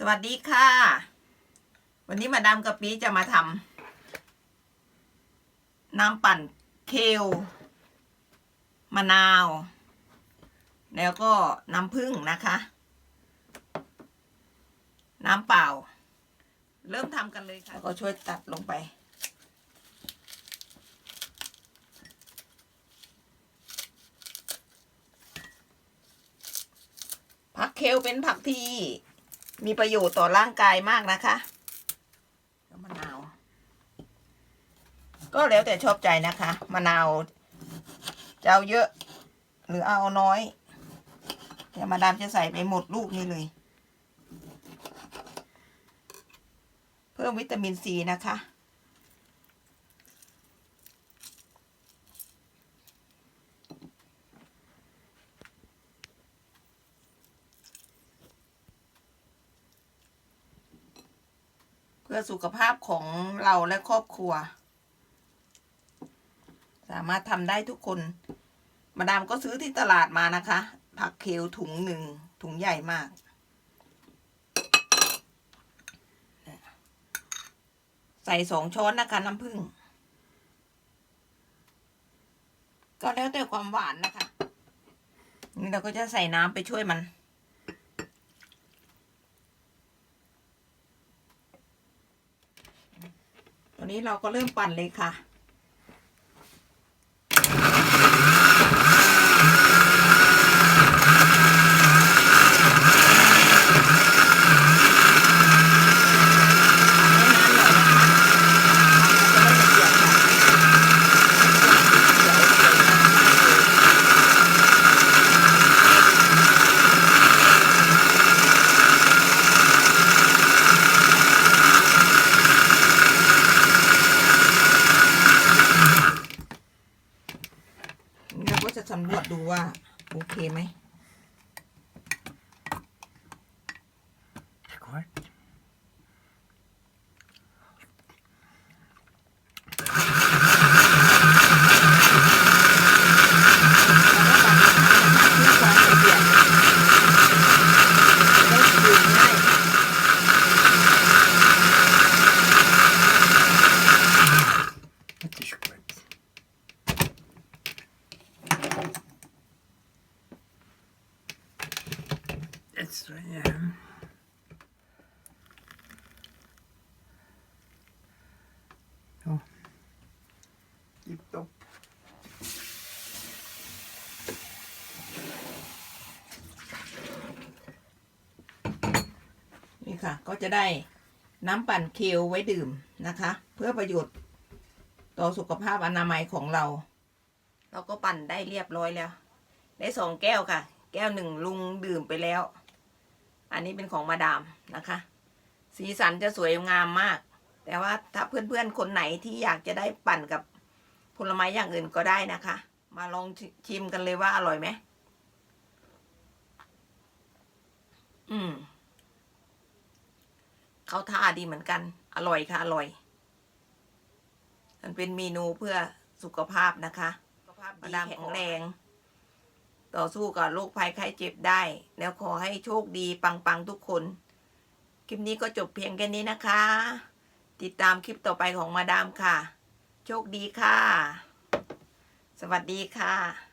สวัสดีค่ะ วันนี้มาดามกะปีจะมาทำน้ำปั่นเคลมะนาว แล้วก็น้ำผึ้งนะคะ น้ำเปล่า เริ่มทำกันเลยค่ะ ก็ช่วยตัดลงไป ผักเคลเป็นผักที่ มีประโยชน์ต่อร่างกายมากนะคะแล้วมะนาว ก็แล้วแต่ชอบใจนะคะมะนาวจะเอาเยอะ หรือเอาน้อยเดี๋ยวมาดามจะใส่ไปหมดลูกนี้เลย เพิ่มวิตามินซีนะคะ พื่อสุขภาพของเราและครอบครัว สามารถทำได้ทุกคน มาดามก็ซื้อที่ตลาดมานะคะ ผักเคลถุงหนึ่งถุงใหญ่มากใส่สองช้อนนะคะน้ำผึ้งก็แล้วแต่ความหวานนะคะ นี่เราก็จะใส่น้ำไปช่วยมัน อนนี้เราก็เริ่มปั่นเลยค่ะ นี่เราก็จะสำรวจ ดูว่า โอเคไหม Quite. Det så jävla... Ja. Tipptopp. นี่ค่ะ ก็จะได้น้ำปั่นเคลไว้ดื่มนะคะ เพื่อประโยชน์ต่อสุขภาพอนามัยของเรา เราก็ปั่นได้เรียบร้อยแล้ว ได้สองแก้วค่ะ แก้วหนึ่งลุงดื่มไปแล้ว อันนี้เป็นของมาดามนะคะ สีสันจะสวยงามมาก แต่ว่าถ้าเพื่อนๆคนไหนที่อยากจะได้ปั่นกับผลไม้อย่างอื่นก็ได้นะคะ มาลองชิมกันเลยว่าอร่อยไหมอืมเขาท่าดีเหมือนกัน อร่อยค่ะ อร่อย มันเป็นเมนูเพื่อสุขภาพนะคะ สุขภาพดีแข็งแรง ต่อสู้กับโรคภัยไข้เจ็บได้ แล้วขอให้โชคดีปังๆทุกคน คลิปนี้ก็จบเพียงแค่นี้นะคะ ติดตามคลิปต่อไปของมาดามค่ะ โชคดีค่ะ สวัสดีค่ะ